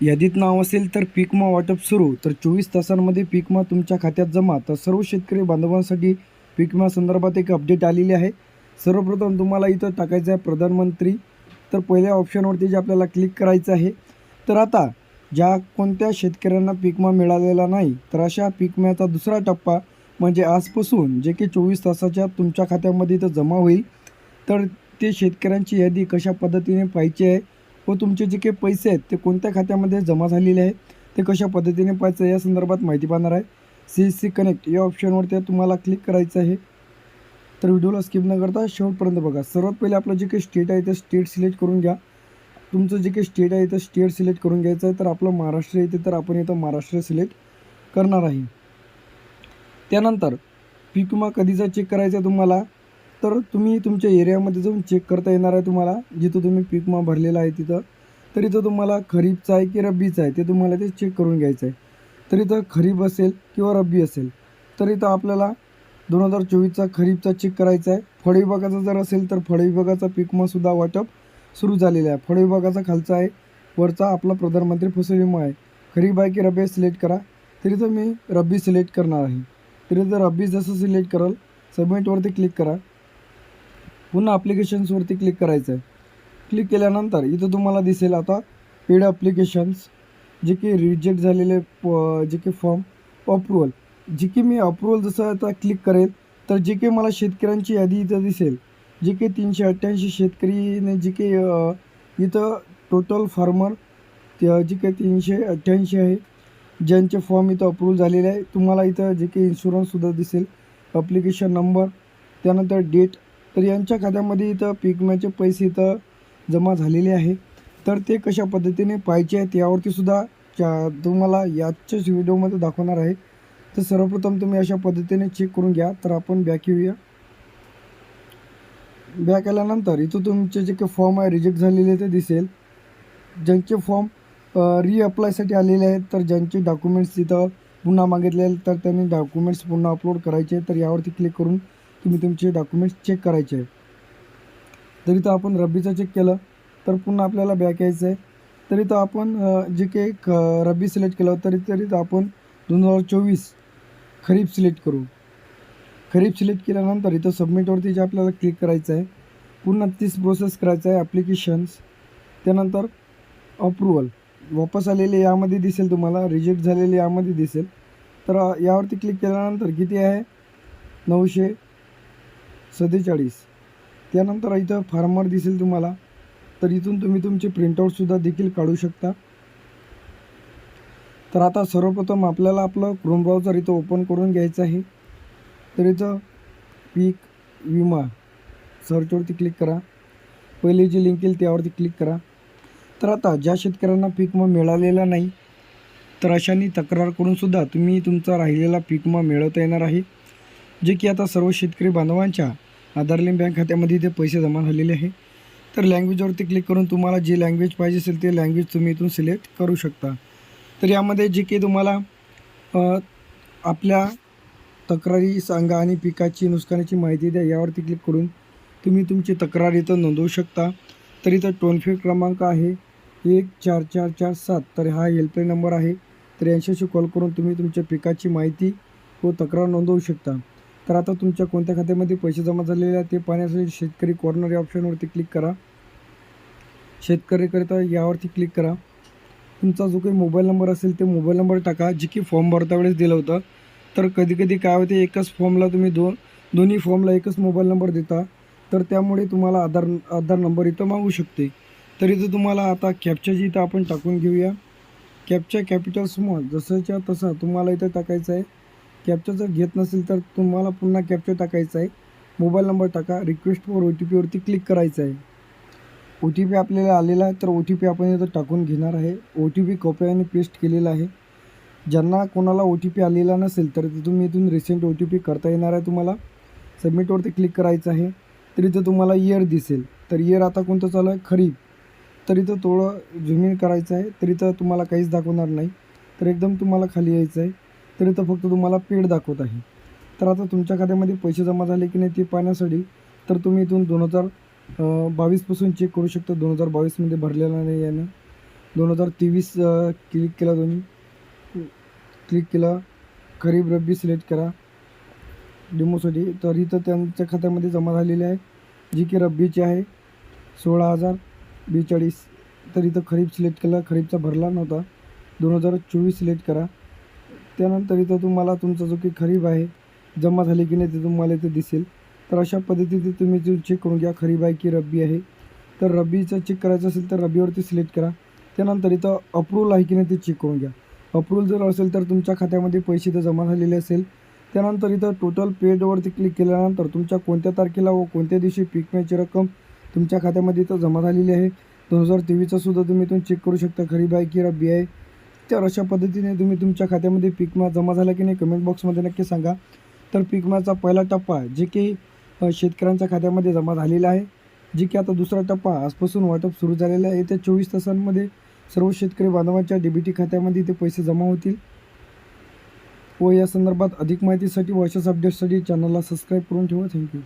यादीत नाव असेल तर पीकमा वाटप सुरू. तर चोवीस तासांमध्ये पीकमा तुमच्या खात्यात जमा. तर सर्व शेतकरी बांधवांसाठी पीकमा संदर्भात एक अपडेट आलेली आहे. सर्वप्रथम तुम्हाला इथं टाकायचं आहे प्रधानमंत्री. तर पहिल्या ऑप्शनवरती जे आपल्याला क्लिक करायचं आहे. तर आता ज्या कोणत्या शेतकऱ्यांना पीकमा मिळालेला नाही तर अशा पीकम्याचा दुसरा टप्पा म्हणजे आजपासून जे की चोवीस तासाच्या तुमच्या खात्यामध्ये इथं जमा होईल. तर ते शेतकऱ्यांची यादी कशा पद्धतीने पाहिजे आहे? व तुमचे जे काही पैसे आहेत ते कोणत्या खात्यामध्ये जमा झालेले आहेत ते कशा पद्धतीने पाहायचं या संदर्भात माहिती पाहणार आहे. सी एस सी कनेक्ट या ऑप्शनवर त्या तुम्हाला क्लिक करायचं आहे. तर व्हिडिओला स्किप न करता शेवटपर्यंत बघा. सर्वात पहिले आपलं जे काही स्टेट आहे ते स्टेट सिलेक्ट करून घ्या. तुमचं जे काही स्टेट आहे ते स्टेट सिलेक्ट करून घ्यायचं आहे. तर आपलं महाराष्ट्र येते तर आपण इथं महाराष्ट्र सिलेक्ट करणार आहे. त्यानंतर पीक विमा कधीचा चेक करायचा आहे तुम्हाला? तर तुम्ही तुमच्या एरियामध्ये जाऊन चेक करता येणार आहे तुम्हाला. जिथं तुम्ही पीक मा भरलेला आहे तिथं. तर इथं तुम्हाला खरीपचा आहे की रब्बीचा आहे ते तुम्हाला ते चेक करून घ्यायचं आहे. तर इथं खरीप असेल किंवा रब्बी असेल तर इथं आपल्याला दोन हजार चोवीसचा खरीपचा चेक करायचा आहे. फळ विभागाचा जर असेल तर फळ विभागाचा पीकमासुद्धा वाटप सुरू झालेला आहे. फळ विभागाचा खालचा आहे वरचा आपला प्रधानमंत्री फसल विमा आहे. खरीप आहे की रब्बी सिलेक्ट करा. तर मी रब्बी सिलेक्ट करणार आहे. तर रब्बी जसं सिलेक्ट कराल सबमिटवरती क्लिक करा. पुन्हा ॲप्लिकेशन्सवरती क्लिक करायचं आहे क्लिक केल्यानंतर इथं तुम्हाला दिसेल आता पेड ॲप्लिकेशन्स जे की रिजेक्ट झालेले प जे की फॉर्म अप्रुवल जे की मी अप्रुवल जसं आता क्लिक करेल तर जे काही मला शेतकऱ्यांची यादी इथं दिसेल. जे काही तीनशे अठ्ठ्याऐंशी शेतकरीने जे काही इथं टोटल फार्मर त्या जे काही तीनशे अठ्ठ्याऐंशी आहे ज्यांचे फॉर्म इथं अप्रूव्ह झालेले आहे. तुम्हाला इथं जे काही इन्शुरन्ससुद्धा दिसेल. अप्लिकेशन नंबर त्यानंतर डेट तर यांच्या खात्यामध्ये इथं पीक विम्याचे पैसे इथं जमा झालेले आहे. तर ते कशा पद्धतीने पाहिजे आहेत यावरती सुद्धा तुम्हाला याच्याच व्हिडिओमध्ये दाखवणार आहे. तर सर्वप्रथम तुम्ही अशा पद्धतीने चेक करून घ्या. तर आपण बॅक येऊया. बॅक आल्यानंतर इथं तुमचे जे काही फॉर्म आहे रिजेक्ट झालेले ते दिसेल. ज्यांचे फॉर्म रिअप्लायसाठी आलेले आहेत तर ज्यांचे डॉक्युमेंट्स तिथं पुन्हा मागितले आहेत, तर त्यांनी डॉक्युमेंट्स पुन्हा अपलोड करायचे आहेत. तर यावरती क्लिक करून तुम्ही तुमचे डॉक्युमेंट्स चेक करायचे आहेत. तर आपण रब्बीचं चेक केलं तर पुन्हा आपल्याला बॅक यायचं आहे. तर तो आपण जे काही क रब्बी सिलेक्ट केलं तरी तरी तर आपण दोन हजार चोवीस खरीप सिलेक्ट करू. खरीप सिलेक्ट केल्यानंतर इथं सबमिटवरती जे आपल्याला क्लिक करायचं आहे पुन्हा तीच प्रोसेस करायचं आहे ॲप्लिकेशन्स त्यानंतर अप्रुवल वापस आलेले यामध्ये दिसेल तुम्हाला रिजेक्ट झालेले यामध्ये दिसेल. तर यावरती क्लिक केल्यानंतर किती आहे? नऊशे सत्तेचाळीस त्यानंतर इथं फार्मर दिसेल तुम्हाला. तर इथून तुम्ही तुमचे प्रिंटआउटसुद्धा देखील काढू शकता. तर आता सर्वप्रथम आपल्याला आपलं क्रोम ब्राउझर इथं ओपन करून घ्यायचं आहे. तर इथं पीक विमा सर्चवरती क्लिक करा. पहिली जी लिंक येईल त्यावरती क्लिक करा. तर आता ज्या शेतकऱ्यांना पीक विमा मिळालेला नाही तर अशांनी तक्रार करूनसुद्धा तुम्ही तुमचा राहिलेला पीक विमा मिळवता येणार आहे. जे की आता सर्व शेतकरी बांधवांच्या आधार लिंक बँक खात्यामध्ये इथे पैसे जमा झालेले आहे. तर लँग्वेजवरती क्लिक करून तुम्हाला जी लँग्वेज पाहिजे असेल ते लँग्वेज तुम्ही इथून सिलेक्ट करू शकता. तर यामध्ये जे की तुम्हाला आपल्या तक्रारी सांगा आणि पिकाची नुकसानाची माहिती द्या यावरती क्लिक करून तुम्ही तुमची तक्रार इथं नोंदवू शकता. तर इथं टोल फ्री क्रमांक आहे एक चार चार चार सात. तर हा हेल्पलाईन नंबर आहे. तर यांच्याशी कॉल करून तुम्ही तुमच्या पिकाची माहिती व तक्रार नोंदवू शकता. तर आता तुमच्या कोणत्या खात्यामध्ये पैसे जमा झालेले आहेत ते पाहण्यासाठी शेतकरी कॉर्नर या ऑप्शनवरती क्लिक करा. शेतकरीकरिता यावरती क्लिक करा. तुमचा जो काही मोबाईल नंबर असेल ते मोबाईल नंबर टाका जे की फॉर्म भरता वेळेस दिलं होतं. तर कधी कधी काय होते एकच फॉर्मला तुम्ही दोन दोन्ही फॉर्मला एकच मोबाईल नंबर देता. तर त्यामुळे तुम्हाला आधार आधार नंबर इथं मागू शकते. तर इथं तुम्हाला आता कॅपच्याची इथं आपण टाकून घेऊया. कॅपच्या कॅपिटल स्मॉल जसंच्या तसा तुम्हाला इथं टाकायचं आहे. कॅप्चा जर घेत नसेल तर तुम्हाला पुन्हा कॅप्चा टाकायचा आहे. मोबाईल नंबर टाका रिक्वेस्ट ओ टी पीवरती क्लिक करायचं आहे. ओ टी पी आपल्याला आलेला आहे तर ओ टी पी आपण इथं टाकून घेणार आहे. ओ टी पी कॉपी आणि पेस्ट केलेला आहे. ज्यांना कोणाला ओ टी पी आलेला नसेल तर तुम्ही इथून रिसेंट ओ टी पी करता येणार आहे तुम्हाला. सबमिटवरती क्लिक करायचं आहे. तर इथं तुम्हाला इयर दिसेल. तर इयर आता कोणतं चालू आहे? खरीप. तर इथं थोडं झुमिन करायचं आहे. तर इथं तुम्हाला काहीच दाखवणार नाही. तर एकदम तुम्हाला खाली यायचं आहे. तर इथं फक्त तुम्हाला पेड दाखवत आहे. तर आता तुमच्या खात्यामध्ये पैसे जमा झाले की नाही ते पाहण्यासाठी तर तुम्ही इथून दोन हजार बावीसपासून चेक करू शकता. दोन हजार बावीसमध्ये भरलेला नाही यानं दोन हजार तेवीस क्लिक केला तुम्ही. क्लिक केला. खरीब रब्बी सिलेक्ट करा. डेमोसाठी तर इथं त्यांच्या खात्यामध्ये जमा झालेली आहे. जी की रब्बीची आहे. सोळा हजार बेचाळीस. तर इथं खरीप सिलेक्ट केला. खरीपचा भरला नव्हता. दोन हजार चोवीस सिलेक्ट करा. त्यानंतर इथं तुम्हाला तुमचा जो की खरीप आहे जमा झाली की नाही ते तुम्हाला इथे दिसेल. तर अशा पद्धतीने तुम्ही ते चेक करून घ्या खरीप आहे की रब्बी आहे. तर रब्बीचं चेक करायचं असेल तर रब्बीवरती सिलेक्ट करा. त्यानंतर इथं अप्रूव्हल आहे की नाही ते चेक करून घ्या. अप्रूव्हल जर असेल तर तुमच्या खात्यामध्ये पैसे तर जमा झालेले असेल. त्यानंतर इथं टोटल पेडवरती क्लिक केल्यानंतर तुमच्या कोणत्या तारखेला व कोणत्या दिवशी पीक विम्याची रक्कम तुमच्या खात्यामध्ये इथं जमा झालेली आहे. दोन हजार तेवीसचा सुद्धा तुम्ही इथून चेक करू शकता खरीप आहे की रब्बी आहे. तर अशा पद्धतीने तुम्ही तुमच्या खात्यामध्ये पीक विमा जमा झाला की नाही कमेंट बॉक्समध्ये नक्की सांगा. तर पीक विम्याचा पहिला टप्पा जे की शेतकऱ्यांच्या खात्यामध्ये जमा झालेला आहे जे की आता दुसरा टप्पा आजपासून वाटप सुरू झालेला आहे. येत्या चोवीस तासांमध्ये सर्व शेतकरी बांधवांच्या डीबीटी खात्यामध्ये ते पैसे जमा होतील. व या संदर्भात अधिक माहितीसाठी व अशाच अपडेट्ससाठी चॅनलला सबस्क्राईब करून ठेवा. थँक्यू